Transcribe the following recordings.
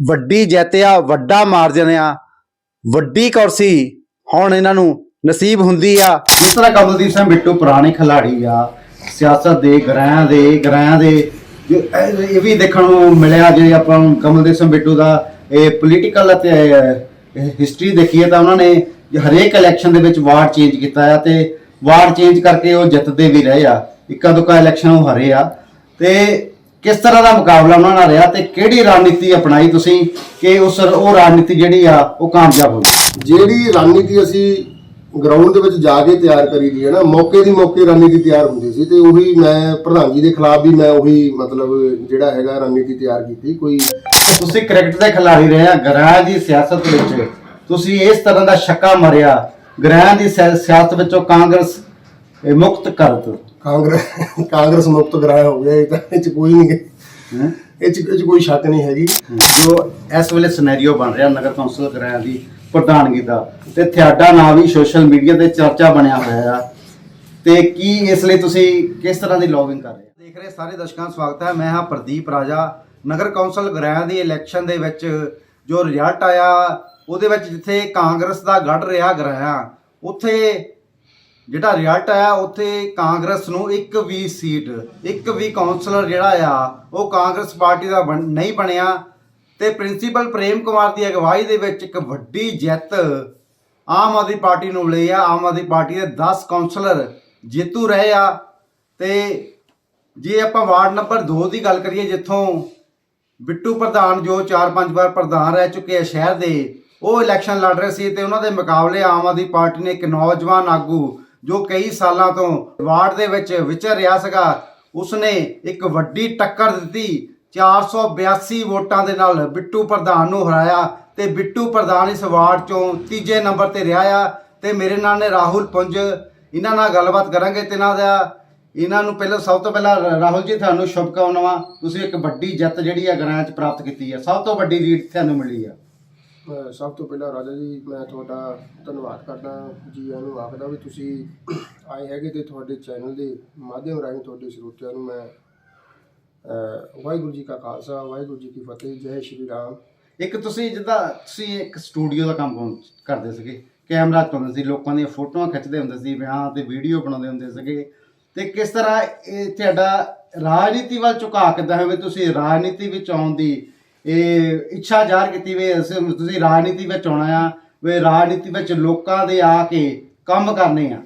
ਵੱਡੀ ਜਿੱਤ ਆ ਵੱਡਾ ਮਾਰਜਨ ਆ ਵੱਡੀ ਕੁਰਸੀ ਹੁਣ ਇਹਨਾਂ ਨੂੰ ਨਸੀਬ ਹੁੰਦੀ ਆ। ਜਿਸ ਤਰ੍ਹਾਂ ਕਮਲਦੀਪ ਸਿੰਘ ਬਿੱਟੂ ਪੁਰਾਣੇ ਖਿਲਾੜੀ ਆ, ਸਿਆਸਤ ਦੇ ਗ੍ਰਹਿਆਂ ਦੇ ਗ੍ਰਹਿਆਂ ਦੇ ਇਹ ਵੀ ਦੇਖਣ ਨੂੰ ਮਿਲਿਆ ਜੇ ਆਪਾਂ ਕਮਲਦੀਪ ਸਿੰਘ ਬਿੱਟੂ ਦਾ ਇਹ ਪੋਲੀਟੀਕਲ ਅਤੇ ਹਿਸਟਰੀ ਦੇਖੀਏ ਤਾਂ ਉਹਨਾਂ ਨੇ ਹਰੇਕ ਇਲੈਕਸ਼ਨ ਦੇ ਵਿੱਚ ਵਾਰਡ ਚੇਂਜ ਕੀਤਾ ਆ ਤੇ ਵਾਰਡ ਚੇਂਜ ਕਰਕੇ ਉਹ ਜਿੱਤਦੇ ਵੀ ਰਹੇ ਆ। ਇੱਕਾ ਦੁੱਕਾ ਇਲੈਕਸ਼ਨ ਉਹ ਹਰੇ ਆ। ਤੇ ਕਿਸ ਤਰ੍ਹਾਂ ਦਾ ਮੁਕਾਬਲਾ ਉਹਨਾਂ ਨਾਲ ਰਿਹਾ ਤੇ ਕਿਹੜੀ ਰਣਨੀਤੀ ਅਪਣਾਈ ਤੁਸੀਂ ਕਿ ਉਸ ਉਹ ਰਣਨੀਤੀ ਜਿਹੜੀ ਆ ਉਹ ਕਾਮਯਾਬ ਹੋਈ ਜਿਹੜੀ ਰਣਨੀਤੀ ਅਸੀਂ ਗਰਾਊਂਡ ਦੇ ਵਿੱਚ ਜਾ ਕੇ ਤਿਆਰ ਕਰੀ ਦੀ ਹੈ ਨਾ ਮੌਕੇ ਦੀ ਮੌਕੇ ਰਣਨੀਤੀ ਤਿਆਰ ਹੁੰਦੀ ਸੀ ਤੇ ਉਹੀ ਮੈਂ ਪ੍ਰਧਾਨ ਜੀ ਦੇ ਖਿਲਾਫ ਵੀ ਮੈਂ ਉਹੀ ਮਤਲਬ ਜਿਹੜਾ ਹੈਗਾ ਰਣਨੀਤੀ ਤਿਆਰ ਕੀਤੀ ਕੋਈ ਤੁਸੀਂ ਕ੍ਰਿਕਟ ਦੇ ਖਿਡਾਰੀ ਰਹੇ ਆ ਗ੍ਰਹਿ ਦੀ ਸਿਆਸਤ ਵਿੱਚ। ਤੁਸੀਂ ਇਸ ਤਰ੍ਹਾਂ ਦਾ ਛੱਕਾ ਮਾਰਿਆ ਗ੍ਰਹਿ ਦੀ ਸਿਆ- ਸਿਆਸਤ ਵਿੱਚੋਂ ਕਾਂਗਰਸ ਮੁਕਤ ਕਰ ਦਿੱਤਾ ਕਾਂਗਰਸ ਕਾਂਗਰਸ ਮੁਕਤ ਗ੍ਰਹਿ ਹੋ ਗਿਆ ਇਹ ਤਾਂ ਇਹ ਚ ਕੋਈ ਨਹੀਂ ਹੈਂ? ਇਹ ਚ ਇਹ ਚ ਕੋਈ ਸ਼ੱਕ ਨਹੀਂ ਹੈਗੀ। ਜੋ ਇਸ ਵੇਲੇ ਸਿਨੈਰੀਓ ਬਣ ਰਿਹਾ ਨਗਰ ਕੌਂਸਲ ਗ੍ਰਹਿ ਦੀ ਪ੍ਰਧਾਨਗੀ ਦਾ ਤੇ ਤੁਹਾਡਾ ਨਾਂ ਵੀ ਸੋਸ਼ਲ ਮੀਡੀਆ ਤੇ ਚਰਚਾ ਬਣਿਆ ਹੋਇਆ ਆ। ਤੇ ਕੀ ਇਸ ਲਈ ਤੁਸੀਂ ਕਿਸ ਤਰ੍ਹਾਂ ਦੀ ਲੌਬਿੰਗ ਕਰ ਰਹੇ ਹੋ? ਦੇਖ ਰਹੇ ਸਾਰੇ ਦਰਸ਼ਕਾਂ ਦਾ ਸਵਾਗਤ ਹੈ। ਮੈਂ ਹਾਂ ਪ੍ਰਦੀਪ ਰਾਜਾ। ਨਗਰ ਕੌਂਸਲ ਗ੍ਰਹਿ ਦੀ ਇਲੈਕਸ਼ਨ ਦੇ ਵਿੱਚ ਜੋ ਰਿਜ਼ਲਟ ਆਇਆ ਉਹਦੇ ਵਿੱਚ ਜਿੱਥੇ ਕਾਂਗਰਸ ਦਾ ਗੜ ਰਿਹਾ ਗ੍ਰਹਿ ਉੱਥੇ ਜਿਹੜਾ ਰਿਜ਼ਲਟ ਆਇਆ ਉੱਥੇ ਕਾਂਗਰਸ ਨੂੰ ਇੱਕ ਵੀ ਸੀਟ, ਇੱਕ ਵੀ ਕਾਉਂਸਲਰ ਜਿਹੜਾ ਆ, ਉਹ ਕਾਂਗਰਸ ਪਾਰਟੀ ਦਾ ਬਣ- ਨਹੀਂ ਬਣਿਆ। ਤੇ ਪ੍ਰਿੰਸੀਪਲ ਪ੍ਰੇਮ ਕੁਮਾਰ ਦੀ ਅਗਵਾਈ ਦੇ ਵਿੱਚ ਇੱਕ ਵੱਡੀ ਜਿੱਤ ਆਮ ਆਦਮੀ ਪਾਰਟੀ ਨੂੰ ਮਿਲੀ ਆ। ਆਮ ਆਦਮੀ ਪਾਰਟੀ ਦੇ 10 ਕਾਉਂਸਲਰ ਜੇਤੂ ਰਹੇ ਆ। ਤੇ ਜੇ ਆਪਾਂ ਵਾਰਡ ਨੰਬਰ 2 ਦੀ ਗੱਲ ਕਰੀਏ, ਜਿੱਥੋਂ ਬਿੱਟੂ ਪ੍ਰਧਾਨ, ਜੋ 4-5 ਵਾਰ ਪ੍ਰਧਾਨ ਰਹਿ ਚੁੱਕੇ ਆ ਸ਼ਹਿਰ ਦੇ, ਉਹ ਇਲੈਕਸ਼ਨ ਲੜ ਰਹੇ ਸੀ ਤੇ ਉਹਨਾਂ ਦੇ ਮੁਕਾਬਲੇ ਆਮ ਆਦਮੀ ਪਾਰਟੀ ਨੇ ਇੱਕ ਨੌਜਵਾਨ ਆਗੂ ਜੋ ਕਈ ਸਾਲਾਂ ਤੋਂ ਵਾਰਡ ਦੇ ਵਿੱਚ ਵਿਚਰ ਰਿਹਾ ਸੀਗਾ, ਉਸਨੇ ਇੱਕ ਵੱਡੀ ਟੱਕਰ ਦਿੱਤੀ। 482 ਵੋਟਾਂ ਦੇ ਨਾਲ ਬਿੱਟੂ ਪ੍ਰਧਾਨ ਨੂੰ ਹਰਾਇਆ ਤੇ ਬਿੱਟੂ ਪ੍ਰਧਾਨ ਇਸ ਵਾਰਡ ਚੋਂ ਤੀਜੇ ਨੰਬਰ ਤੇ ਰਿਹਾ ਆ ਤੇ ਮੇਰੇ ਨਾਲ ਨੇ ਰਾਹੁਲ ਪੁੰਜ। ਇਹਨਾਂ ਨਾਲ ਗੱਲਬਾਤ ਕਰਾਂਗੇ ਤੇ ਇਹਨਾਂ ਦਾ। ਇਹਨਾਂ ਨੂੰ ਪਹਿਲਾਂ ਸਭ ਤੋਂ ਪਹਿਲਾਂ ਰ- ਰਾਹੁਲ ਜੀ, ਤੁਹਾਨੂੰ ਸ਼ੁਭਕਾਮਨਾਵਾਂ। ਤੁਸੀਂ ਇੱਕ ਵੱਡੀ ਜਿੱਤ ਜਿਹੜੀ ਆ ਗ੍ਰਾਂ ਚ ਪ੍ਰਾਪਤ ਕੀਤੀ ਹੈ ਸਭ ਤੋਂ ਵੱਡੀ ਲੀਡ ਤੁਹਾਨੂੰ ਮਿਲੀ ਆ। ਸਭ ਤੋਂ ਪਹਿਲਾਂ ਰਾਜਾ ਜੀ, ਮੈਂ ਤੁਹਾਡਾ ਧੰਨਵਾਦ ਕਰਦਾ ਜੀ ਨੂੰ ਆਖਦਾ ਵੀ ਤੁਸੀਂ ਆਏ ਹੈਗੇ ਤੇ ਤੁਹਾਡੇ ਚੈਨਲ ਦੇ ਮਾਧਿਅਮ ਰਾਹੀਂ ਤੁਹਾਡੇ ਸਰੋਤਿਆਂ ਨੂੰ ਮੈਂ ਵਾਹਿਗੁਰੂ ਜੀ ਕਾ ਖਾਲਸਾ, ਵਾਹਿਗੁਰੂ ਜੀ ਕੀ ਫਤਿਹ, ਜੈ ਸ਼੍ਰੀ ਰਾਮ। ਇੱਕ ਤੁਸੀਂ ਜਿੱਦਾਂ ਤੁਸੀਂ ਇੱਕ ਸਟੂਡੀਓ ਦਾ ਕੰਮ ਕਰਦੇ ਸੀਗੇ? ਕੈਮਰਾ ਚਲਾਉਂਦੇ ਸੀ, ਲੋਕਾਂ ਦੀਆਂ ਫੋਟੋਆਂ ਖਿੱਚਦੇ ਹੁੰਦੇ ਸੀ ਵਿਆਹ ਤੇ ਵੀਡੀਓ ਬਣਾਉਂਦੇ ਹੁੰਦੇ ਸੀਗੇ। ਤੇ ਕਿਸ ਤਰ੍ਹਾਂ ਇਹ ਤੁਹਾਡਾ ਰਾਜਨੀਤੀ ਵੱਲ ਝੁਕਾਅ ਕਿੱਦਾਂ ਹੋਵੇ ਤੁਸੀਂ ਰਾਜਨੀਤੀ ਵਿੱਚ ਆਉਣ ਦੀ ਇਹ ਇੱਛਾ ਜ਼ਾਹਰ ਕੀਤੀ ਵੀ ਅਸੀਂ- ਤੁਸੀਂ ਰਾਜਨੀਤੀ ਵਿੱਚ ਆਉਣਾ ਆ ਵੀ ਰਾਜਨੀਤੀ ਵਿੱਚ ਲੋਕਾਂ ਦੇ ਆ ਕੇ ਕੰਮ ਕਰਨੇ ਆ।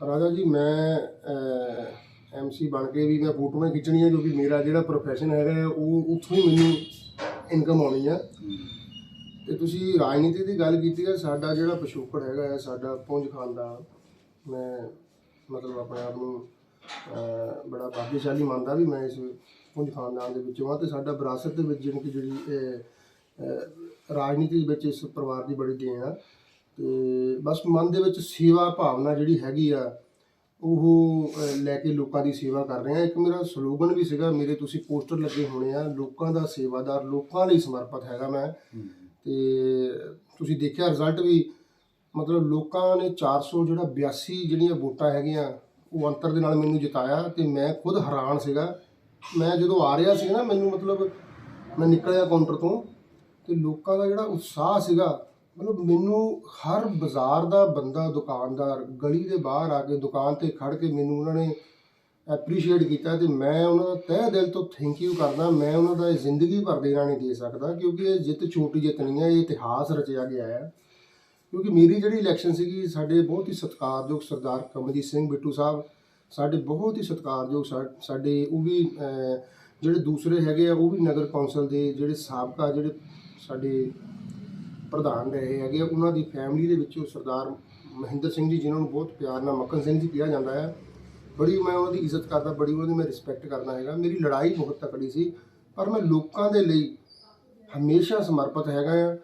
ਰਾਜਾ ਜੀ ਮੈਂ ਐਮਸੀ ਬਣ ਕੇ ਵੀ ਮੈਂ ਫੋਟੋਆਂ ਖਿੱਚਣੀਆਂ ਕਿਉਂਕਿ ਮੇਰਾ ਜਿਹੜਾ ਪ੍ਰੋਫੈਸ਼ਨ ਹੈਗਾ ਹੈ, ਉਹ ਉੱਥੋਂ ਹੀ ਮੈਨੂੰ ਇਨਕਮ ਆਉਣੀ ਆ। ਤੇ ਤੁਸੀਂ ਰਾਜਨੀਤੀ ਦੀ ਗੱਲ ਕੀਤੀ ਹੈ ਸਾਡਾ ਜਿਹੜਾ ਪਿਛੋਕੜ ਹੈਗਾ ਹੈ ਸਾਡਾ ਪੁੰਜ ਖਾਨਦਾਨ ਮੈਂ ਮਤਲਬ ਆਪਣੇ ਆਪ ਨੂੰ ਬੜਾ ਭਾਗਿਆਸ਼ਾਲੀ ਮੰਨਦਾ ਵੀ ਮੈਂ ਇਸ ਪੁੰਜ ਖਾਨਦਾਨ ਦੇ ਵਿੱਚੋਂ ਹਾਂ ਤੇ ਸਾਡਾ ਵਿਰਾਸਤ ਦੇ ਵਿੱਚ ਜਿਹੜੀ ਕਿ ਜਿਹੜੀ ਰਾਜਨੀਤੀ ਦੇ ਵਿੱਚ ਇਸ ਪਰਿਵਾਰ ਦੀ ਬੜੀ ਦੇਣ ਆ। ਤੇ ਬਸ ਮਨ ਦੇ ਵਿੱਚ ਸੇਵਾ ਭਾਵਨਾ ਜਿਹੜੀ ਹੈਗੀ ਆ ਉਹ ਲੈ ਕੇ ਲੋਕਾਂ ਦੀ ਸੇਵਾ ਕਰ ਰਹੇ ਆ। ਇੱਕ ਮੇਰਾ ਸਲੋਗਨ ਵੀ ਸੀਗਾ ਮੇਰੇ ਤੁਸੀਂ ਪੋਸਟਰ ਲੱਗੇ ਹੋਣੇ ਆ ਲੋਕਾਂ ਦਾ ਸੇਵਾਦਾਰ ਲੋਕਾਂ ਲਈ ਸਮਰਪਿਤ ਹੈਗਾ ਮੈਂ। ਤੇ ਤੁਸੀਂ ਦੇਖਿਆ ਰਿਜ਼ਲਟ ਵੀ ਮਤਲਬ ਲੋਕਾਂ ਨੇ 400 ਜਿਹੜਾ 82 ਜਿਹੜੀਆਂ ਵੋਟਾਂ ਹੈਗੀਆਂ ਉਹ ਅੰਤਰ ਦੇ ਨਾਲ ਮੈਨੂੰ ਜਿਤਾਇਆ ਤੇ ਮੈਂ ਖੁਦ ਹੈਰਾਨ ਸੀਗਾ ਮੈਂ ਜਦੋਂ ਆ ਰਿਹਾ ਸੀ ਨਾ, ਮੈਨੂੰ ਮਤਲਬ ਮੈਂ ਨਿਕਲਿਆ ਕਾਊਂਟਰ ਤੋਂ ਤੇ ਲੋਕਾਂ ਦਾ ਜਿਹੜਾ ਉਤਸ਼ਾਹ ਸੀਗਾ, ਮਤਲਬ ਮੈਨੂੰ ਹਰ ਬਾਜ਼ਾਰ ਦਾ ਬੰਦਾ, ਦੁਕਾਨਦਾਰ ਗਲੀ ਦੇ ਬਾਹਰ ਆ ਕੇ ਦੁਕਾਨ ਤੇ ਖੜ ਕੇ ਮੈਨੂੰ ਉਹਨਾਂ ਨੇ ਐਪਰੀਸ਼ੀਏਟ ਕੀਤਾ ਤੇ ਮੈਂ ਉਹਨਾਂ ਦਾ ਤਹਿ ਦਿਲ ਤੋਂ ਥੈਂਕ ਯੂ ਕਰਦਾ, ਮੈਂ ਉਹਨਾਂ ਦਾ ਇਹ ਜ਼ਿੰਦਗੀ ਭਰ ਦੇਣਾ ਨਹੀਂ ਦੇ ਸਕਦਾ ਕਿਉਂਕਿ ਇਹ ਜਿੱਤ ਛੋਟੀ ਜਿੱਤ ਨਹੀਂ ਹੈ, ਇਹ ਇਤਿਹਾਸ ਰਚਿਆ ਗਿਆ ਹੈ। ਕਿਉਂਕਿ ਮੇਰੀ ਜਿਹੜੀ ਇਲੈਕਸ਼ਨ ਸੀਗੀ, ਸਾਡੇ ਬਹੁਤ ਹੀ ਸਤਿਕਾਰਯੋਗ ਸਰਦਾਰ ਕਮਲਜੀਤ ਸਿੰਘ ਬਿੱਟੂ ਸਾਹਿਬ ਸਾਡੇ ਬਹੁਤ ਹੀ ਸਤਿਕਾਰਯੋਗ ਸਾਡੇ ਉਹ ਵੀ ਜਿਹੜੇ ਦੂਸਰੇ ਹੈਗੇ ਆ ਉਹ ਵੀ ਨਗਰ ਕੌਂਸਲ ਦੇ ਜਿਹੜੇ ਸਾਬਕਾ ਜਿਹੜੇ ਸਾਡੇ ਪ੍ਰਧਾਨ ਰਹੇ ਹੈਗੇ ਆ, ਉਹਨਾਂ ਦੀ ਫੈਮਿਲੀ ਦੇ ਵਿੱਚੋਂ ਸਰਦਾਰ ਮਹਿੰਦਰ ਸਿੰਘ ਜੀ ਜਿਨ੍ਹਾਂ ਨੂੰ ਬਹੁਤ ਪਿਆਰ ਨਾਲ ਮੱਖਣ ਸਿੰਘ ਜੀ ਕਿਹਾ ਜਾਂਦਾ ਹੈ। ਬੜੀ ਮੈਂ ਉਹਨਾਂ ਦੀ ਇੱਜ਼ਤ ਕਰਦਾ ਬੜੀ ਉਹਨਾਂ ਦੀ ਮੈਂ ਰਿਸਪੈਕਟ ਕਰਦਾ ਹੈਗਾ। ਮੇਰੀ ਲੜਾਈ ਬਹੁਤ ਤਕੜੀ ਸੀ ਪਰ ਮੈਂ ਲੋਕਾਂ ਦੇ ਲਈ ਹਮੇਸ਼ਾ ਸਮਰਪਿਤ ਹੈਗਾ ਆ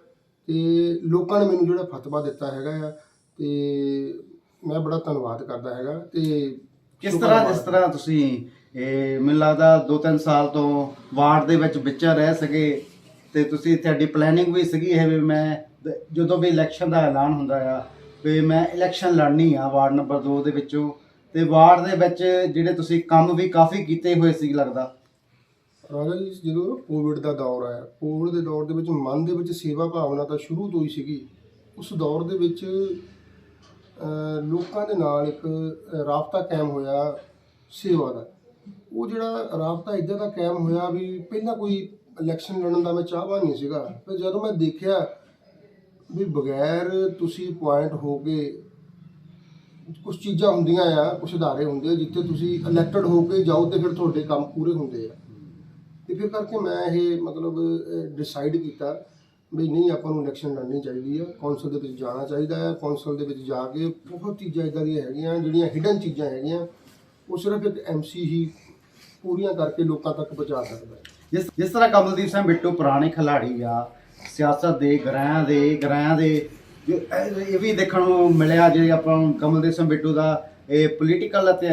ਤੇ ਲੋਕਾਂ ਨੇ ਮੈਨੂੰ ਜਿਹੜਾ ਫਤਵਾ ਦਿੱਤਾ ਹੈਗਾ ਆ ਤੇ ਮੈਂ ਬੜਾ ਧੰਨਵਾਦ ਕਰਦਾ ਹੈਗਾ। ਤੇ ਕਿਸ ਤਰ੍ਹਾਂ ਜਿਸ ਤਰ੍ਹਾਂ ਤੁਸੀਂ ਇਹ ਮੈਨੂੰ ਲੱਗਦਾ 2-3 ਸਾਲ ਤੋਂ ਵਾਰਡ ਦੇ ਵਿੱਚ ਵਿਚਰ ਰਹਿ ਸਕੇ ਤੇ ਤੁਸੀਂ ਤੁਹਾਡੀ ਪਲੈਨਿੰਗ ਵੀ ਸੀਗੀ ਇਹ ਵੀ ਮੈਂ ਜਦੋਂ ਵੀ ਇਲੈਕਸ਼ਨ ਦਾ ਐਲਾਨ ਹੁੰਦਾ ਆ, ਵੀ ਮੈਂ ਇਲੈਕਸ਼ਨ ਲੜਨੀ ਆ ਵਾਰਡ ਨੰਬਰ 2 ਦੇ ਵਿੱਚੋਂ ਤੇ ਵਾਰਡ ਦੇ ਵਿੱਚ ਜਿਹੜੇ ਤੁਸੀਂ ਕੰਮ ਵੀ ਕਾਫੀ ਕੀਤੇ ਹੋਏ ਸੀ ਲੱਗਦਾ। ਰਾਜਾ ਜੀ, ਜਦੋਂ ਕੋਵਿਡ ਦਾ ਦੌਰ ਆਇਆ ਕੋਵਿਡ ਦੇ ਦੌਰ ਦੇ ਵਿੱਚ ਮਨ ਦੇ ਵਿੱਚ ਸੇਵਾ ਭਾਵਨਾ ਤਾਂ ਸ਼ੁਰੂ ਤੋਂ ਹੀ ਸੀਗੀ। ਉਸ ਦੌਰ ਦੇ ਵਿੱਚ ਲੋਕਾਂ ਦੇ ਨਾਲ ਇੱਕ ਰਾਬਤਾ ਕਾਇਮ ਹੋਇਆ ਸੇਵਾ ਦਾ। ਉਹ ਜਿਹੜਾ ਰਾਬਤਾ ਇਦਾਂ ਦਾ ਕਾਇਮ ਹੋਇਆ ਵੀ ਪਹਿਲਾਂ ਕੋਈ ਇਲੈਕਸ਼ਨ ਲੜਨ ਦਾ ਮੈਂ ਚਾਹਵਾਨ ਨਹੀਂ ਸੀਗਾ। ਪਰ ਜਦੋਂ ਮੈਂ ਦੇਖਿਆ ਵੀ ਬਗੈਰ ਤੁਸੀਂ ਪੁਆਇੰਟ ਹੋ ਕੇ ਕੁਝ ਚੀਜ਼ਾਂ ਹੁੰਦੀਆਂ ਆ ਕੁਝ ਅਦਾਰੇ ਹੁੰਦੇ ਆ, ਜਿੱਥੇ ਤੁਸੀਂ ਇਲੈਕਟਡ ਹੋ ਕੇ ਜਾਓ ਤੇ ਫਿਰ ਤੁਹਾਡੇ ਕੰਮ ਪੂਰੇ ਹੁੰਦੇ ਆ। ਤੇ ਫਿਰ ਕਰਕੇ ਮੈਂ ਇਹ ਮਤਲਬ ਡਿਸਾਈਡ ਕੀਤਾ ਵੀ ਨਹੀਂ, ਆਪਾਂ ਨੂੰ ਇਲੈਕਸ਼ਨ ਲੜਨੀ ਚਾਹੀਦੀ ਹੈ ਕੌਂਸਲ ਦੇ ਵਿੱਚ ਜਾਣਾ ਚਾਹੀਦਾ ਹੈ ਕੌਂਸਲ ਦੇ ਵਿੱਚ ਜਾ ਕੇ ਬਹੁਤ ਚੀਜ਼ਾਂ ਇਦਾਂ ਦੀਆਂ ਹੈਗੀਆਂ, ਜਿਹੜੀਆਂ ਹਿਡਨ ਚੀਜ਼ਾਂ ਹੈਗੀਆਂ, ਉਹ ਸਿਰਫ ਇੱਕ ਐਮਸੀ ਹੀ ਪੂਰੀਆਂ ਕਰਕੇ ਲੋਕਾਂ ਤੱਕ ਪਹੁੰਚਾ ਸਕਦਾ ਹੈ। ਜਿਸ ਜਿਸ ਤਰ੍ਹਾਂ ਕਮਲਦੀਪ ਸਿੰਘ ਬਿੱਟੂ ਪੁਰਾਣੇ ਖਿਲਾੜੀ ਆ, ਸਿਆਸਤ ਦੇ, ਗ੍ਰਹਿਆਂ ਦੇ ਗ੍ਰਹਿਆਂ ਦੇ ਇਹ ਵੀ ਦੇਖਣ ਨੂੰ ਮਿਲਿਆ, ਜੇ ਆਪਾਂ ਕਮਲਦੀਪ ਸਿੰਘ ਬਿੱਟੂ ਦਾ ਇਹ ਪੋਲੀਟੀਕਲ ਅਤੇ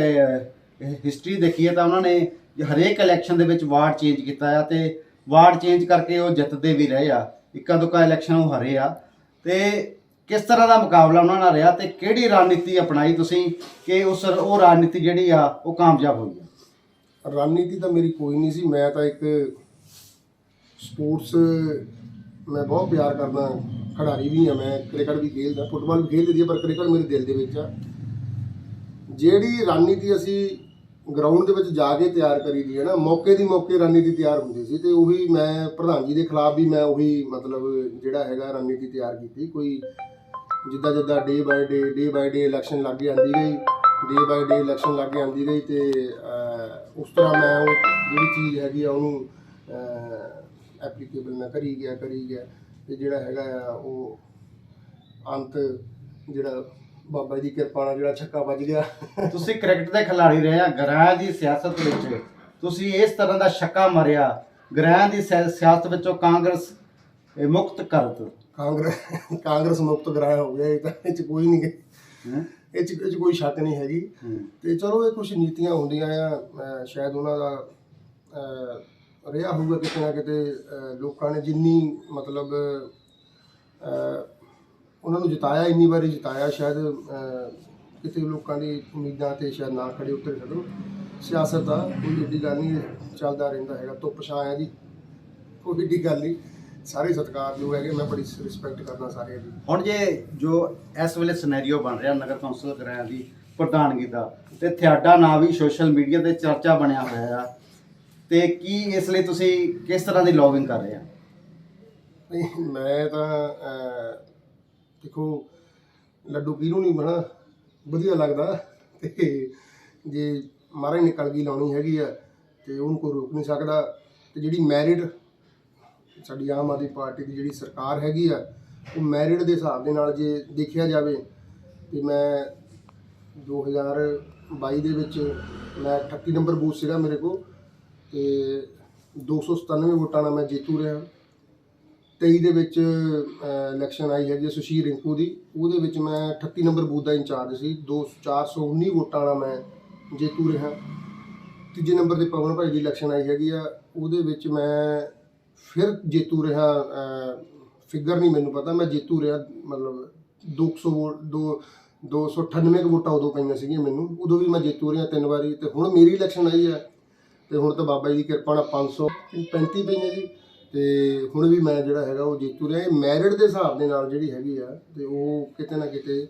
ਹਿਸਟਰੀ ਦੇਖੀਏ ਤਾਂ ਉਹਨਾਂ ਨੇ ਹਰੇਕ ਇਲੈਕਸ਼ਨ ਦੇ ਵਿੱਚ ਵਾਰਡ ਚੇਂਜ ਕੀਤਾ ਆ ਤੇ ਵਾਰਡ ਚੇਂਜ ਕਰਕੇ ਉਹ ਜਿੱਤਦੇ ਵੀ ਰਹੇ ਆ। ਇੱਕਾ ਦੁੱਕਾ ਇਲੈਕਸ਼ਨ ਉਹ ਹਰੇ ਆ। ਤੇ ਕਿਸ ਤਰ੍ਹਾਂ ਦਾ ਮੁਕਾਬਲਾ ਉਹਨਾਂ ਨਾਲ ਰਿਹਾ ਤੇ ਕਿਹੜੀ ਰਣਨੀਤੀ ਅਪਣਾਈ ਤੁਸੀਂ ਕਿ ਉਸ ਉਹ ਰਣਨੀਤੀ ਜਿਹੜੀ ਆ ਉਹ ਕਾਮਯਾਬ ਹੋਈ ਆ? ਰਣਨੀਤੀ ਤਾਂ ਮੇਰੀ ਕੋਈ ਨਹੀਂ ਸੀ। ਮੈਂ ਤਾਂ ਇੱਕ ਸਪੋਰਟਸ ਮੈਂ ਬਹੁਤ ਪਿਆਰ ਕਰਦਾ, ਖਿਡਾਰੀ ਵੀ ਹਾਂ ਮੈਂ। ਕ੍ਰਿਕਟ ਵੀ ਖੇਡਦਾ ਫੁੱਟਬਾਲ ਵੀ ਖੇਡ ਲਈ ਪਰ ਕ੍ਰਿਕਟ ਮੇਰੇ ਦਿਲ ਦੇ ਵਿੱਚ ਆ। ਜਿਹੜੀ ਰਣਨੀਤੀ ਅਸੀਂ ਗਰਾਊਂਡ ਦੇ ਵਿੱਚ ਜਾ ਕੇ ਤਿਆਰ ਕਰੀ ਦੀ ਹੈ ਨਾ, ਮੌਕੇ ਦੀ ਮੌਕੇ ਰਣਨੀਤੀ ਤਿਆਰ ਹੁੰਦੀ ਸੀ ਤੇ ਉਹੀ ਮੈਂ ਪ੍ਰਧਾਨ ਜੀ ਦੇ ਖਿਲਾਫ ਵੀ ਮੈਂ ਉਹੀ ਮਤਲਬ ਜਿਹੜਾ ਹੈਗਾ ਰਣਨੀਤੀ ਤਿਆਰ ਕੀਤੀ। ਕੋਈ ਜਿੱਦਾਂ ਜਿੱਦਾਂ day by day day by day election ਲੱਗ ਜਾਂਦੀ ਗਈ ਡੇ ਬਾਏ ਡੇ ਇਲੈਕਸ਼ਨ ਲੱਗ ਜਾਂਦੀ ਗਈ ਤੇ ਉਸ ਤਰ੍ਹਾਂ ਮੈਂ ਉਹ ਜਿਹੜੀ ਚੀਜ਼ ਹੈਗੀ ਆ ਉਹਨੂੰ ਐਪਲੀਕੇਬਲ ਮੈਂ ਕਰੀ ਗਿਆ ਕਰੀ ਗਿਆ ਤੇ ਜਿਹੜਾ ਹੈਗਾ ਆ ਉਹ ਅੰਤ ਜਿਹੜਾ ਬਾਬਾ ਜੀ ਦੀ ਕਿਰਪਾ ਨਾਲ ਜਿਹੜਾ ਛੱਕਾ ਵੱਜ ਗਿਆ ਤੁਸੀਂ ਕ੍ਰਿਕਟ ਦੇ ਖਿਡਾਰੀ ਰਹੇ ਆ ਗ੍ਰਹਿ ਦੀ ਸਿਆਸਤ ਵਿੱਚ ਤੁਸੀਂ ਇਸ ਤਰ੍ਹਾਂ ਦਾ ਛੱਕਾ ਮਾਰਿਆ ਗ੍ਰਹਿ ਦੀ ਸਿਆ- ਸਿਆਸਤ ਵਿੱਚੋਂ ਕਾਂਗਰਸ ਇਹ ਮੁਕਤ ਕਰਤ ਕਾਂਗਰਸ ਕਾਂਗਰਸ ਮੁਕਤ ਗ੍ਰਹਿ ਹੋ ਗਿਆ ਇਹ ਤਾਂ ਇਹ ਚ ਕੋਈ ਨਹੀਂ ਹੈਂ? ਇਹ ਚ ਇਹ ਚ ਕੋਈ ਸ਼ੱਕ ਨਹੀਂ ਹੈਗੀ। ਤੇ ਚਲੋ ਇਹ ਕੁਝ ਨੀਤੀਆਂ ਹੁੰਦੀਆਂ ਆ ਅਹ ਸ਼ਾਇਦ ਉਹਨਾਂ ਦਾ ਅਹ, ਰਿਹਾ ਹੋਊਗਾ ਕਿਤੇ ਨਾ ਕਿਤੇ ਅਹ, ਲੋਕਾਂ ਨੇ ਜਿੰਨੀ ਮਤਲਬ ਅਹ, ਉਹਨਾਂ ਨੂੰ ਜਿਤਾਇਆ ਇੰਨੀ ਵਾਰੀ ਜਿਤਾਇਆ ਸ਼ਾਇਦ ਕਿਤੇ ਲੋਕਾਂ ਦੀ ਉਮੀਦਾਂ ਤੇ ਸ਼ਾਇਦ ਨਾ ਖੜੇ ਉਤਰ ਸਕਣ। ਸਿਆਸਤ ਦਾ ਕੋਈ ਏਡੀ ਗੱਲ ਨਹੀਂ ਚੱਲਦਾ ਰਹਿੰਦਾ ਹੈਗਾ ਧੁੱਪ ਛਾਂ ਹੈ ਜੀ। ਕੋਈ ਏਡੀ ਗੱਲ ਨਹੀਂ। ਸਾਰੇ ਸਤਿਕਾਰਯੋਗ ਹੈਗੇ ਮੈਂ ਬੜੀ ਰਿਸਪੈਕਟ ਕਰਦਾ ਸਾਰਿਆਂ ਦੀ। ਹੁਣ ਜੇ ਜੋ ਇਸ ਵੇਲੇ ਸਿਨੈਰੀਓ ਬਣ ਰਿਹਾ ਨਗਰ ਕੌਂਸਲ ਗ੍ਰਹਿ ਦੀ ਪ੍ਰਧਾਨਗੀ ਦਾ ਤੇ ਤੁਹਾਡਾ ਨਾਂ ਵੀ ਸੋਸ਼ਲ ਮੀਡੀਆ ਤੇ ਚਰਚਾ ਬਣਿਆ ਹੋਇਆ ਆ ਤੇ ਕੀ ਇਸ ਲਈ ਤੁਸੀਂ ਕਿਸ ਤਰ੍ਹਾਂ ਦੀ ਲੌਬਿੰਗ ਕਰ ਰਹੇ ਆ? ਨਹੀਂ ਮੈਂ ਤਾਂ ਦੇਖੋ, ਲੱਡੂ ਪੀਰੂ ਨਹੀਂ ਬਣਾ, ਵਧੀਆ ਲੱਗਦਾ। ਤੇ ਜੇ ਮਾਰੇ ਨਿਕਲ ਗਈ ਲਾਉਣੀ ਹੈਗੀ ਆ, ਤੇ ਉਹਨੂੰ ਕੋਈ ਰੋਕ ਨਹੀਂ ਸਕਦਾ। ਤੇ ਜਿਹੜੀ ਮੈਰਿਟ ਸਾਡੀ ਆਮ ਆਦਮੀ ਪਾਰਟੀ ਦੀ ਜਿਹੜੀ ਸਰਕਾਰ ਹੈਗੀ ਆ, ਉਹ ਮੈਰਿਟ ਦੇ ਹਿਸਾਬ ਦੇ ਨਾਲ ਜੇ ਦੇਖਿਆ ਜਾਵੇ, ਤੇ ਮੈਂ 2022 ਦੇ ਵਿੱਚ ਮੈਂ 38 ਨੰਬਰ ਬੂਥ ਸੀਗਾ ਮੇਰੇ ਕੋਲ, ਤੇ 297 ਵੋਟਾਂ ਨਾਲ ਮੈਂ ਜੇਤੂ ਰਿਹਾ। 23 ਦੇ ਵਿੱਚ ਇਲੈਕਸ਼ਨ ਆਈ ਹੈਗੀ ਹੈ ਸੁਸ਼ੀਲ ਰਿੰਕੂ ਦੀ। ਉਹਦੇ ਵਿੱਚ ਮੈਂ 38 ਨੰਬਰ ਬੂਥ ਦਾ ਇੰਚਾਰਜ ਸੀ। 2 419 ਵੋਟਾਂ ਨਾਲ ਮੈਂ ਜੇਤੂ ਰਿਹਾ। ਤੀਜੇ ਨੰਬਰ ਤੇ ਪਵਨ ਭਾਈ ਦੀ ਇਲੈਕਸ਼ਨ ਆਈ ਹੈਗੀ ਆ। ਉਹਦੇ ਵਿੱਚ ਮੈਂ ਫਿਰ ਜੇਤੂ ਰਿਹਾ ਫਿਗਰ ਨਹੀਂ ਮੈਨੂੰ ਪਤਾ। ਮੈਂ ਜੇਤੂ ਰਿਹਾ, ਮਤਲਬ 200 ਵੋਟ ਦੋ 298 ਕੁ ਵੋਟਾਂ ਉਦੋਂ ਪਈਆਂ ਸੀਗੀਆਂ ਮੈਨੂੰ। ਉਦੋਂ ਵੀ ਮੈਂ ਜੇਤੂ ਰਿਹਾ ਤਿੰਨ ਵਾਰੀ। ਤੇ ਹੁਣ ਮੇਰੀ ਇਲੈਕਸ਼ਨ ਆਈ ਹੈ। ਤੇ ਹੁਣ ਤਾਂ ਬਾਬਾ ਜੀ ਦੀ ਕਿਰਪਾ ਨਾਲ 535 ਪਈਆਂ ਜੀ। ਤੇ ਹੁਣ ਵੀ ਮੈਂ ਜਿਹੜਾ ਹੈਗਾ ਉਹ ਜੇਤੂ ਰਿਹਾ। ਇਹ ਮੈਰਿਟ ਦੇ ਹਿਸਾਬ ਦੇ ਨਾਲ ਜਿਹੜੀ ਹੈਗੀ ਆ ਤੇ ਉਹ ਕਿਤੇ ਨਾ ਕਿਤੇ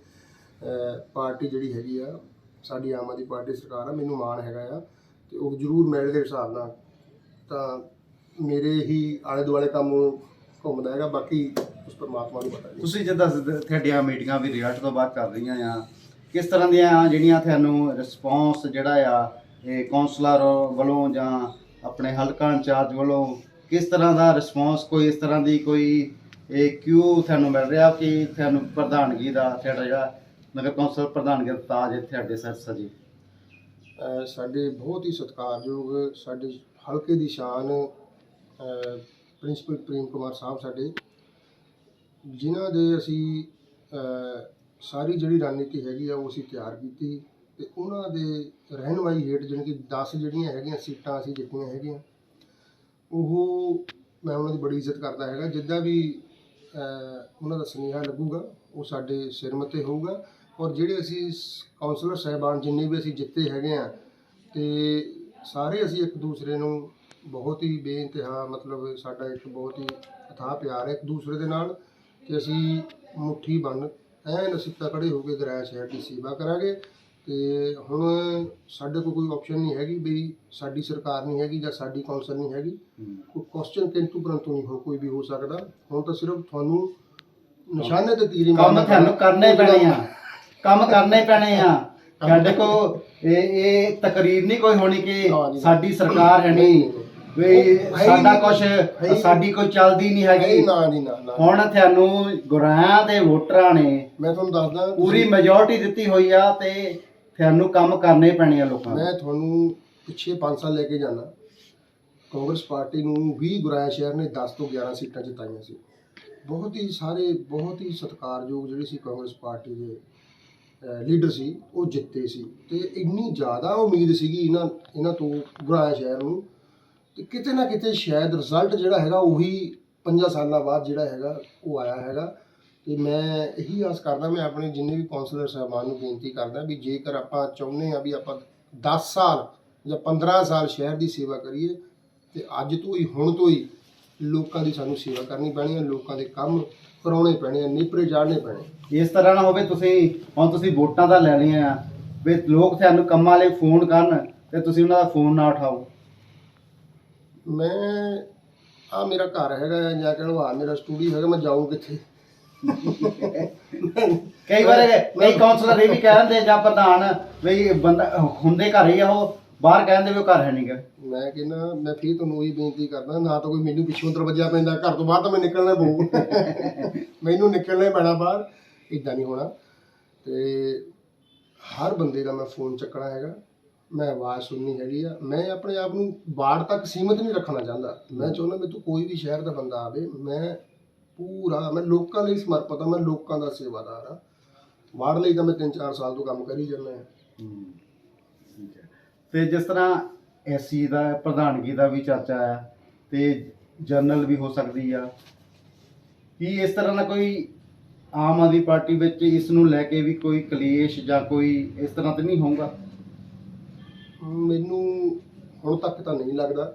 ਪਾਰਟੀ ਜਿਹੜੀ ਹੈਗੀ ਆ, ਸਾਡੀ ਆਮ ਆਦਮੀ ਪਾਰਟੀ ਸਰਕਾਰ ਆ, ਮੈਨੂੰ ਮਾਣ ਹੈਗਾ ਆ ਤੇ ਉਹ ਜ਼ਰੂਰ ਮੈਰਿਟ ਦੇ ਹਿਸਾਬ ਨਾਲ ਤਾਂ ਮੇਰੇ ਹੀ ਆਲੇ ਦੁਆਲੇ ਕੰਮ ਘੁੰਮਦਾ ਹੈਗਾ, ਬਾਕੀ ਉਸ ਪਰਮਾਤਮਾ ਨੂੰ ਪਤਾ ਤੁਸੀਂ ਜਿੱਦਾਂ ਤੁਹਾਡੀਆਂ ਮੀਟਿੰਗਾਂ ਵੀ ਰਿਜ਼ਲਟ ਤੋਂ ਬਾਅਦ ਕਰ ਰਹੀਆਂ ਆ, ਕਿਸ ਤਰ੍ਹਾਂ ਦੀਆਂ ਜਿਹੜੀਆਂ ਤੁਹਾਨੂੰ ਰਿਸਪੌਂਸ ਜਿਹੜਾ ਆ, ਇਹ ਕਾਉਂਸਲਰ ਵੱਲੋਂ ਜਾਂ ਆਪਣੇ ਹਲਕਾ ਇੰਚਾਰਜ ਵੱਲੋਂ ਕਿਸ ਤਰ੍ਹਾਂ ਦਾ ਰਿਸਪੌਂਸ ਕੋਈ ਇਸ ਤਰ੍ਹਾਂ ਦੀ ਕੋਈ, ਇਹ ਕਿਉਂ ਤੁਹਾਨੂੰ ਮਿਲ ਰਿਹਾ ਕਿ ਤੁਹਾਨੂੰ ਪ੍ਰਧਾਨਗੀ ਦਾ ਤੁਹਾਡਾ ਜਿਹੜਾ, ਨਗਰ ਕੌਂਸਲ ਪ੍ਰਧਾਨਗੀ ਦਾ ਤਾਜ ਇੱਥੇ ਤੁਹਾਡੇ ਸਿਰ ਸਜੀ ਸਾਡੇ ਬਹੁਤ ਹੀ ਸਤਿਕਾਰਯੋਗ, ਸਾਡੇ ਹਲਕੇ ਦੀ ਸ਼ਾਨ ਪ੍ਰਿੰਸੀਪਲ ਪ੍ਰੇਮ ਕੁਮਾਰ ਸਾਹਿਬ ਸਾਡੇ, ਜਿਨ੍ਹਾਂ ਦੇ ਅਸੀਂ ਸਾਰੀ ਜਿਹੜੀ ਰਣਨੀਤੀ ਹੈਗੀ ਆ, ਉਹ ਅਸੀਂ ਤਿਆਰ ਕੀਤੀ ਤੇ ਉਹਨਾਂ ਦੇ ਰਹਿਨਵਾਈ ਹੇਠ ਜਾਣੀ ਕਿ 10 ਜਿਹੜੀਆਂ ਹੈਗੀਆਂ ਸੀਟਾਂ ਅਸੀਂ ਜਿੱਤੀਆਂ ਹੈਗੀਆਂ। ਉਹ ਮੈਂ ਉਹਨਾਂ ਦੀ ਬੜੀ ਇੱਜ਼ਤ ਕਰਦਾ ਹੈਗਾ। ਜਿੱਦਾਂ ਵੀ ਉਹਨਾਂ ਦਾ ਸੁਨੇਹਾ ਲੱਗੂਗਾ, ਉਹ ਸਾਡੇ ਸਿਰ ਮੱਤੇ ਹੋਊਗਾ। ਔਰ ਜਿਹੜੇ ਅਸੀਂ ਕਾਉਂਸਲਰ ਸਾਹਿਬਾਨ ਜਿੰਨੇ ਵੀ ਅਸੀਂ ਜਿੱਤੇ ਹੈਗੇ ਆ, ਤੇ ਸਾਰੇ ਅਸੀਂ ਇੱਕ ਦੂਸਰੇ ਨੂੰ ਬਹੁਤ ਹੀ ਬੇਇੰਤਹਾ, ਮਤਲਬ ਸਾਡਾ ਇੱਕ ਬਹੁਤ ਹੀ ਅਥਾਹ ਪਿਆਰ ਹੈ ਇੱਕ ਦੂਸਰੇ ਦੇ ਨਾਲ ਕਿ ਅਸੀਂ ਮੁੱਠੀ ਬਣ ਐਨ ਅਸੀਂ ਤਕੜੇ ਹੋ ਕੇ ਗ੍ਰਹਿ ਸ਼ਹਿਰ ਦੀ ਸੇਵਾ ਕਰਾਂਗੇ। ਤੇ ਹੁਣ ਸਾਡੇ ਕੋਲ ਕੋਈ ਆਪਸ਼ਨ ਨਹੀਂ ਹੈਗੀ ਵੀ ਸਾਡੀ ਸਰਕਾਰ ਨਹੀਂ ਹੈਗੀ ਜਾਂ ਸਾਡੀ ਕੌਂਸਲ ਨਹੀਂ ਹੈਗੀ। ਕੋਈ ਕੁਐਸਚਨ ਕਿੰਤੂ ਪਰੰਤੂ ਨਹੀਂ ਹੋ ਕੋਈ ਵੀ ਹੋ ਸਕਦਾ। ਹੁਣ ਤਾਂ ਸਿਰਫ ਤੁਹਾਨੂੰ ਨਿਸ਼ਾਨੇ ਤੇ ਤੀਰ ਹੀ ਕੰਮ ਤੁਹਾਨੂੰ ਕਰਨੇ ਪੈਣੇ ਆ। ਕੰਮ ਕਰਨੇ ਪੈਣੇ ਆ। ਸਾਡੇ ਕੋ ਇਹ ਇਹ ਤਕਰੀਰ ਨਹੀਂ ਕੋਈ ਹੋਣੀ ਕਿ। ਸਾਡੀ ਸਰਕਾਰ ਹੈ ਨਹੀਂ। ਵੀ ਸਾਡਾ। ਕੁਝ ਸਾਡੀ ਕੋਈ ਚੱਲਦੀ ਨਹੀਂ ਹੈਗੀ। ਨਾ ਨਹੀਂ ਨਾ ਹੁਣ ਤੁਹਾਨੂੰ ਗੁਰਾਂ ਦੇ ਵੋਟਰਾਂ ਨੇ ਮੈਂ ਤੁਹਾਨੂੰ ਦੱਸਦਾ ਪੂਰੀ ਮੈਜੋਰਟੀ ਦਿੱਤੀ ਹੋਈ ਆ ਤੇ ਤੁਹਾਨੂੰ ਕੰਮ ਕਰਨੇ ਪੈਣੇ ਆ ਲੋਕਾਂ ਨੂੰ। ਮੈਂ ਤੁਹਾਨੂੰ ਪਿੱਛੇ 5 ਸਾਲ ਲੈ ਕੇ ਜਾਣਾ ਕਾਂਗਰਸ ਪਾਰਟੀ ਨੂੰ 20 ਗੁਰਾਇਆ ਸ਼ਹਿਰ ਨੇ 10 ਤੋਂ 11 ਸੀਟਾਂ ਜਿਤਾਈਆਂ ਸੀ। ਬਹੁਤ ਹੀ ਸਾਰੇ, ਬਹੁਤ ਹੀ ਸਤਿਕਾਰਯੋਗ ਜਿਹੜੇ ਸੀ ਕਾਂਗਰਸ ਪਾਰਟੀ ਦੇ ਲੀਡਰ ਸੀ, ਉਹ ਜਿੱਤੇ ਸੀ। ਤੇ ਇੰਨੀ ਜ਼ਿਆਦਾ ਉਮੀਦ ਸੀਗੀ ਇਹਨਾਂ ਇਹਨਾਂ ਤੋਂ ਗੁਰਾਇਆ ਸ਼ਹਿਰ ਨੂੰ। ਤੇ ਕਿਤੇ ਨਾ ਕਿਤੇ ਸ਼ਾਇਦ ਰਿਜ਼ਲਟ ਜਿਹੜਾ ਹੈਗਾ, ਉਹੀ 5 ਸਾਲਾਂ ਬਾਅਦ ਜਿਹੜਾ ਹੈਗਾ, ਉਹ ਆਇਆ ਹੈਗਾ। ਤੇ ਮੈਂ ਇਹੀ ਆਸ ਕਰਦਾ ਮੈਂ ਆਪਣੇ ਜਿੰਨੇ ਵੀ ਕਾਉਂਸਲਰ ਸਾਹਿਬਾਨ ਨੂੰ ਬੇਨਤੀ ਕਰਦਾ ਵੀ ਜੇਕਰ ਆਪਾਂ ਚਾਹੁੰਦੇ ਆ ਵੀ ਆਪਾਂ 10 ਸਾਲ ਜਾਂ 15 ਸਾਲ ਸ਼ਹਿਰ ਦੀ ਸੇਵਾ ਕਰੀਏ ਤੇ ਅੱਜ ਤੋਂ ਹੀ ਹੁਣ ਤੋਂ ਹੀ ਲੋਕਾਂ ਦੀ ਸਾਨੂੰ ਸੇਵਾ ਕਰਨੀ ਪੈਣੀ ਹੈ ਲੋਕਾਂ ਦੇ ਕੰਮ ਕਰਾਉਣੇ ਪੈਣੇ ਆ ਨੇਪਰੇ ਚਾੜਨੇ ਪੈਣੇ ਇਸ ਤਰ੍ਹਾਂ ਨਾ ਹੋਵੇ ਤੁਸੀਂ ਹੁਣ ਤੁਸੀਂ ਵੋਟਾਂ ਤਾਂ ਲੈ ਲਈਆਂ ਆ ਵੀ ਲੋਕ ਤੁਹਾਨੂੰ ਕੰਮਾਂ ਲਈ ਫੋਨ ਕਰਨ ਤੇ ਤੁਸੀਂ ਉਹਨਾਂ ਦਾ ਫੋਨ ਨਾ ਉਠਾਓ। ਮੈਂ ਆ ਮੇਰਾ ਘਰ ਹੈਗਾ ਜਾਂ ਕਹਿ ਲਓ ਆ ਮੇਰਾ ਸਟੂਡੀਓ ਹੈਗਾ ਮੈਂ ਜਾਊਂ ਕਿੱਥੇ? ਕਈ ਵਾਰ ਕਈ ਕਾਉਂਸਲਰ ਇਹ ਵੀ ਕਹਿੰਦੇ ਜਾਂ ਪ੍ਰਧਾਨ ਵੀ ਬੰਦਾ ਹੁੰਦੇ ਘਰ ਹੀ ਆ ਉਹ, ਬਾਹਰ ਕਹਿੰਦੇ ਵੀ ਉਹ ਘਰ ਹੈ ਨਹੀਂਗਾ ਮੈਂ ਕਹਿੰਦਾ, ਮੈਂ ਫਿਰ ਤੁਹਾਨੂੰ ਉਹੀ ਬੇਨਤੀ ਕਰਦਾ, ਨਾ ਤਾਂ ਕੋਈ ਮੈਨੂੰ ਪਿੱਛੋਂ ਦਰਵਾਜ਼ਾ ਪੈਂਦਾ, ਘਰ ਤੋਂ ਬਾਹਰ ਤਾਂ ਮੈਂ ਨਿਕਲਣਾ ਪਊ। ਮੈਨੂੰ ਨਿਕਲਣਾ ਪੈਣਾ ਬਾਹਰ ਇਦਾਂ ਨਹੀਂ ਹੋਣਾ। ਤੇ ਹਰ ਬੰਦੇ ਦਾ ਮੈਂ ਫੋਨ ਚੱਕਣਾ ਹੈਗਾ, ਮੈਂ ਆਵਾਜ਼ ਸੁਣਨੀ ਹੈਗੀ ਆ, ਮੈਂ ਆਪਣੇ ਆਪ ਨੂੰ ਬਾੜ ਤੱਕ ਸੀਮਿਤ ਨਹੀਂ ਰੱਖਣਾ ਚਾਹੁੰਦਾ। ਮੈਂ ਚਾਹੁੰਦਾ ਮੇਰੇ ਤੋਂ ਕੋਈ ਵੀ ਸ਼ਹਿਰ ਦਾ ਬੰਦਾ ਆਵੇ, ਮੈਂ ਪੂਰਾ ਮੈਂ ਲੋਕਾਂ ਲਈ ਸਮਰਪਿਤ ਆ ਮੈਂ ਲੋਕਾਂ ਦਾ ਸੇਵਾਦਾਰ ਆ ਵਾਰਡ ਲਈ ਤਾਂ ਮੈਂ 3-4 ਸਾਲ ਤੋਂ ਕੰਮ ਕਰੀ ਜਾਂਦਾ ਹਾਂ। ਠੀਕ ਹੈ। ਤੇ ਜਿਸ ਤਰ੍ਹਾਂ ਐਸਸੀ ਦਾ ਪ੍ਰਧਾਨਗੀ ਦਾ ਵੀ ਚਰਚਾ ਆ ਤੇ ਜਨਰਲ ਵੀ ਹੋ ਸਕਦੀ ਆ ਕੀ ਇਸ ਤਰ੍ਹਾਂ ਦਾ ਕੋਈ ਆਮ ਆਦਮੀ ਪਾਰਟੀ ਵਿੱਚ ਇਸ ਨੂੰ ਲੈ ਕੇ ਵੀ ਕੋਈ ਕਲੇਸ਼ ਜਾਂ ਕੋਈ ਇਸ ਤਰ੍ਹਾਂ ਤੇ ਨਹੀਂ ਹੋਊਗਾ? ਮੈਨੂੰ ਹੁਣ ਤੱਕ ਤਾਂ ਨਹੀਂ ਲੱਗਦਾ।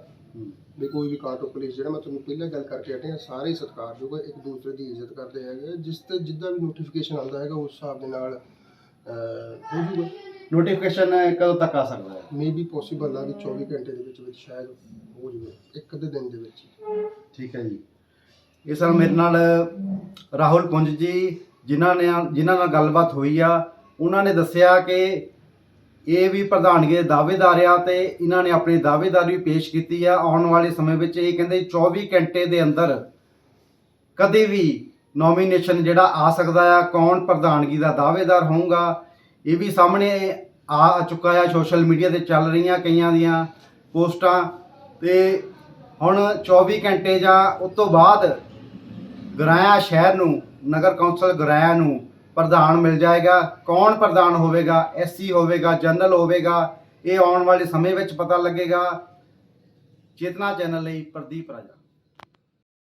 ਵੀ ਕੋਈ ਵੀ ਕਾਟੋ ਪੁਲਿਸ ਜਿਹੜਾ ਮੈਂ ਤੁਹਾਨੂੰ ਪਹਿਲਾਂ ਗੱਲ ਕਰਕੇ ਹਟਿਆ ਸਾਰੇ ਹੀ ਸਤਿਕਾਰਯੋਗ ਇੱਕ ਦੂਸਰੇ ਦੀ ਇੱਜ਼ਤ ਕਰਦੇ ਹੈਗੇ। ਜਿਸ ਤੇ ਜਿੱਦਾਂ ਵੀ ਨੋਟੀਫਿਕੇਸ਼ਨ ਆਉਂਦਾ ਹੈਗਾ ਉਸ ਹਿਸਾਬ ਦੇ ਨਾਲ ਅਹ, ਹੋ ਜੂਗਾ ਨੋਟੀਫਿਕੇਸ਼ਨ ਕਦੋਂ ਤੱਕ ਆ ਸਕਦਾ ਹੈ? ਮੇ ਵੀ ਪੋਸੀਬਲ ਆ ਵੀ 24 ਘੰਟੇ ਦੇ ਵਿੱਚ ਵਿੱਚ ਸ਼ਾਇਦ ਹੋ ਜੂਗਾ ਇੱਕ ਅੱਧੇ ਦਿਨ ਦੇ ਵਿੱਚ ਠੀਕ ਹੈ ਜੀ। ਇਸ ਤਰ੍ਹਾਂ ਮੇਰੇ ਨਾਲ ਰਾਹੁਲ ਪੁੰਜ ਜੀ ਜਿਨ੍ਹਾਂ ਨੇ ਜਿਨ੍ਹਾਂ ਨਾਲ ਗੱਲਬਾਤ ਹੋਈ ਆ ਉਹਨਾਂ ਨੇ ਦੱਸਿਆ ਕਿ ਇਹ ਵੀ ਪ੍ਰਧਾਨਗੀ ਦੇ ਦਾਅਵੇਦਾਰ ਆ ਤੇ ਇਹਨਾਂ ਨੇ ਆਪਣੀ ਦਾਅਵੇਦਾਰੀ ਪੇਸ਼ ਕੀਤੀ ਆ। ਆਉਣ ਵਾਲੇ ਸਮੇਂ ਵਿੱਚ ਇਹ ਕਹਿੰਦੇ 24 ਘੰਟੇ ਦੇ ਅੰਦਰ ਕਦੇ ਵੀ ਨੋਮੀਨੇਸ਼ਨ ਜਿਹੜਾ ਆ ਸਕਦਾ ਆ, ਕੌਣ ਪ੍ਰਧਾਨਗੀ ਦਾ ਦਾਅਵੇਦਾਰ ਹੋਊਗਾ, ਇਹ ਵੀ ਸਾਹਮਣੇ ਆ ਚੁੱਕਾ ਆ, ਸੋਸ਼ਲ ਮੀਡੀਆ ਤੇ ਚੱਲ ਰਹੀਆਂ ਕਈਆਂ ਦੀਆਂ ਪੋਸਟਾਂ ਤੇ ਹੁਣ 24 ਘੰਟੇ ਜਾਂ ਉਸ ਤੋਂ ਬਾਅਦ ਗਰਾਇਆ ਸ਼ਹਿਰ ਨੂੰ, ਨਗਰ ਕੌਂਸਲ ਗਰਾਇਆ ਨੂੰ ਪ੍ਰਧਾਨ ਮਿਲ ਜਾਏਗਾ, ਕੌਣ ਪ੍ਰਧਾਨ ਹੋਵੇਗਾ, ਐਸਸੀ ਹੋਵੇਗਾ, ਜਨਰਲ ਹੋਵੇਗਾ, ਇਹ ਆਉਣ ਵਾਲੇ ਸਮੇਂ ਵਿੱਚ ਪਤਾ ਲੱਗੇਗਾ। ਚੇਤਨਾ ਚੈਨਲ ਲਈ ਪ੍ਰਦੀਪ ਰਾਜਾ।